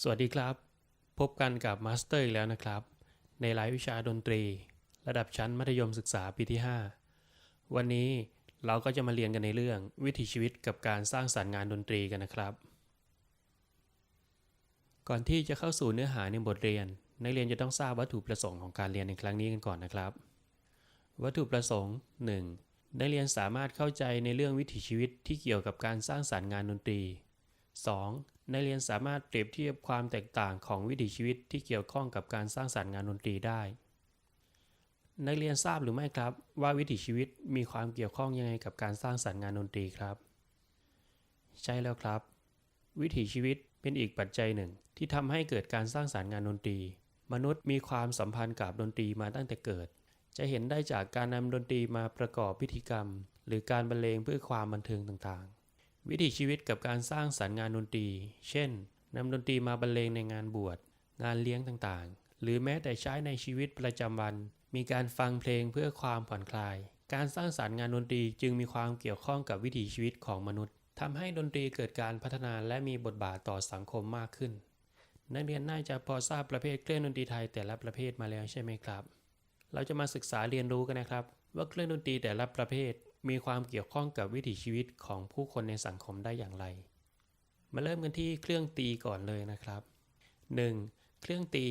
สวัสดีครับ พบกันกับมาสเตอร์อีกแล้วนะครับ ในรายวิชาดนตรี ระดับชั้นมัธยมศึกษาปีที่ 5 วันนี้เราก็จะมาเรียนกันในเรื่องวิถีชีวิตกับการสร้างสรรค์งานดนตรีกันนะครับ ก่อนที่จะเข้าสู่เนื้อหาในบทเรียน นักเรียนจะต้องทราบวัตถุประสงค์ของการเรียนในครั้งนี้กันก่อนนะครับ วัตถุประสงค์ 1. นักเรียนสามารถเข้าใจในเรื่องวิถีชีวิตที่เกี่ยวกับการสร้างสรรค์งานดนตรี 2. นักเรียนสามารถเปรียบเทียบความแตกต่างของวิถีชีวิตที่เกี่ยวข้องกับการสร้างสรรค์งานดนตรีได้ นักเรียนทราบหรือไม่ครับ ว่าวิถีชีวิตมีความเกี่ยวข้องยังไงกับการสร้างสรรค์งานดนตรีครับ ใช่แล้วครับ วิถีชีวิตเป็นอีกปัจจัยหนึ่ง ที่ทำให้เกิดการสร้างสรรค์งานดนตรี มนุษย์มีความสัมพันธ์กับดนตรีมาตั้งแต่เกิด จะเห็นได้จากการนำดนตรีมาประกอบพิธีกรรม หรือการบรรเลงเพื่อความบันเทิงต่าง วิถีชีวิตกับการสร้างสรรค์งานดนตรี เช่นนำดนตรีมาบรรเลงในงานบวช งานเลี้ยงต่างๆ หรือแม้แต่ใช้ในชีวิตประจำวัน มีการฟังเพลงเพื่อความผ่อนคลาย การสร้างสรรค์งานดนตรีจึงมีความเกี่ยวข้องกับวิถีชีวิตของมนุษย์ทำให้ดนตรีเกิดการพัฒนาและมีบทบาทต่อสังคมมากขึ้น นักเรียนน่าจะพอทราบประเภทเครื่องดนตรีไทยแต่ละประเภทมาแล้วใช่ไหมครับ เราจะมาศึกษาเรียนรู้กันนะครับ ว่าเครื่องดนตรีแต่ละประเภท มีความเกี่ยวข้องกับวิถีชีวิตของผู้คนในสังคมได้อย่างไร มาเริ่มกันที่เครื่องตีก่อนเลยนะครับ 1. เครื่องตี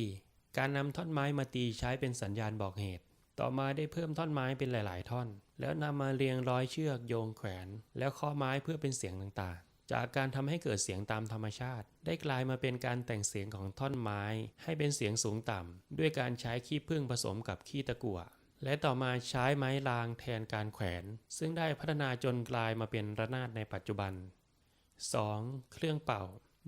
การนำท่อนไม้มาตีใช้เป็นสัญญาณบอกเหตุ ต่อมาได้เพิ่มท่อนไม้เป็นหลาย ๆ ท่อน แล้วนำมาเรียงร้อยเชือกโยงแขวน แล้วข้อไม้เพื่อเป็นเสียงต่างๆ จากการทำให้เกิดเสียงตามธรรมชาติ ได้กลายมาเป็นการแต่งเสียงของท่อนไม้ ให้เป็นเสียงสูงต่ำด้วยการใช้ขี้ผึ้งผสมกับขี้ตะกั่ว และต่อมาใช้ไม้รางแทนการแขวน ซึ่งได้พัฒนาจนกลายมาเป็นระนาดในปัจจุบัน 2. เครื่องเป่า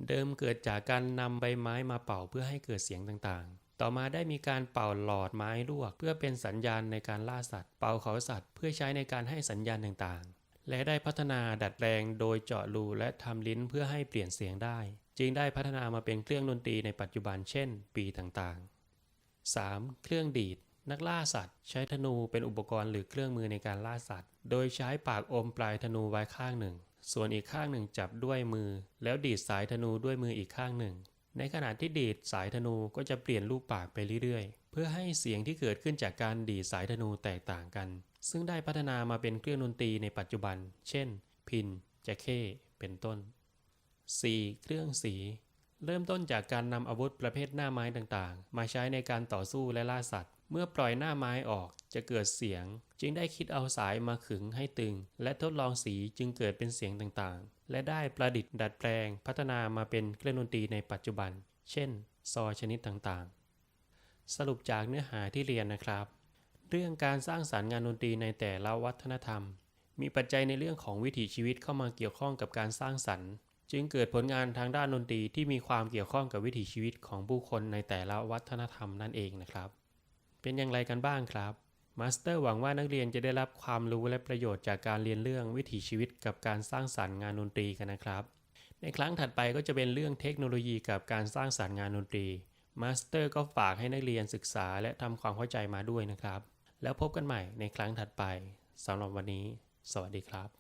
เดิมเกิดจากการนำใบไม้มาเป่าเพื่อให้เกิดเสียงต่างๆ ต่อมาได้มีการเป่าหลอดไม้ลวก เพื่อเป็นสัญญาณในการล่าสัตว์ เป่าเขาสัตว์ เพื่อใช้ในการให้สัญญาณต่างๆ และได้พัฒนาดัดแปลงโดยเจาะรูและทำลิ้นเพื่อให้เปลี่ยนเสียงได้ จึงได้พัฒนามาเป็นเครื่องดนตรีในปัจจุบันเช่น ปีต่างๆ 3. เครื่องดีด นักล่าสัตว์ ใช้ธนูเป็นอุปกรณ์หรือเครื่องมือในการล่าสัตว์ โดยใช้ปากอมปลายธนูไว้ข้างหนึ่ง ส่วนอีกข้างหนึ่งจับด้วยมือ แล้วดีดสายธนูด้วยมืออีกข้างหนึ่ง ในขณะที่ดีดสายธนูก็จะเปลี่ยนรูปปากไปเรื่อยๆ เพื่อให้เสียงที่เกิดขึ้นจากการดีดสายธนูแตกต่างกัน ซึ่งได้พัฒนามาเป็นเครื่องดนตรีในปัจจุบัน เช่น พินแจคเข้เป็นต้น 4. เครื่องสี เริ่มต้นจากการนำอาวุธประเภทหน้าไม้ต่างๆ มาใช้ในการต่อสู้และล่าสัตว์ เมื่อปล่อยหน้าไม้ออกจะเกิดเสียง จึงได้คิดเอาสายมาขึงให้ตึง และทดลองสีจึงเกิดเป็นเสียงต่างๆ และได้ประดิษฐ์ดัดแปลง พัฒนามาเป็นเครื่องดนตรีในปัจจุบัน เช่น ซอชนิดต่างๆ สรุปจากเนื้อหาที่เรียนนะครับ เรื่องการสร้างสารรค์งานดนตรีในแต่ละวัฒนธรรม มีปัจจัยในเรื่องของวิถีชีวิตเข้ามาเกี่ยวข้องกับการสร้างสรรค์ จึงเกิดผลงานทางด้านดนตรีที่มีความเกี่ยวข้องกับวิถีชีวิตของผู้คนในแต่ละวัฒนธรรมนั่นเองนะครับ เป็นอย่างไรกันบ้างครับมาสเตอร์หวังว่านักเรียนจะได้รับความรู้และประโยชน์จากการเรียนเรื่องวิถีชีวิตกับการสร้างสรรค์งานดนตรีกันนะครับ ในครั้งถัดไปก็จะเป็นเรื่องเทคโนโลยีกับการสร้างสรรค์งานดนตรีมาสเตอร์ก็ฝากให้นักเรียนศึกษาและทำความเข้าใจมาด้วยนะครับ แล้วพบกันใหม่ในครั้งถัดไปสำหรับวันนี้ สวัสดีครับ